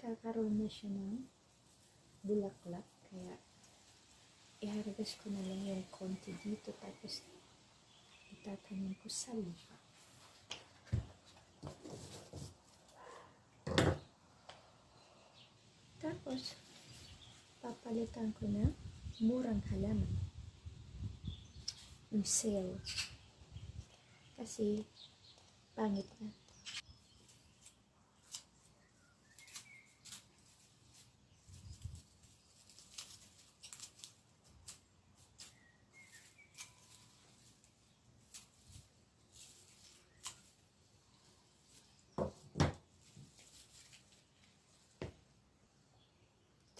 nagkakaroon na siya ng bulaklak. Kaya, iharvest ko na lang yung konti dito. Tapos, itatanim ko sa lupa. Tapos, papalitan ko na murang halaman. Yung sale. Kasi, pangit na.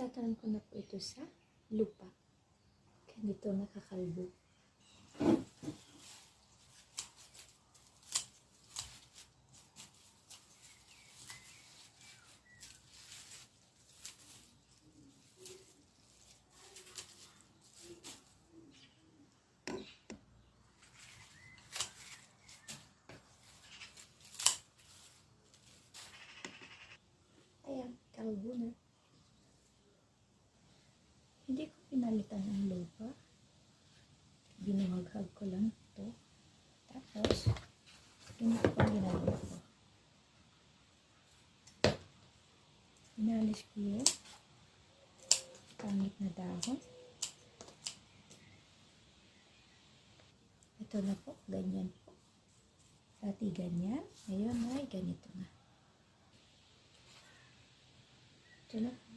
Tatanim ko na po ito sa lupa. Ganito nakakalbo. Ayan, kalbo na. Hindi ko pinalitan ng lupa. Binuhaghag ko lang ito. Tapos, po ang ginagawa ko. Inalis ko yun. Pangit na dahon. Ito na po, ganyan po. Dati ganyan. Ngayon ay ganito na. Ito na.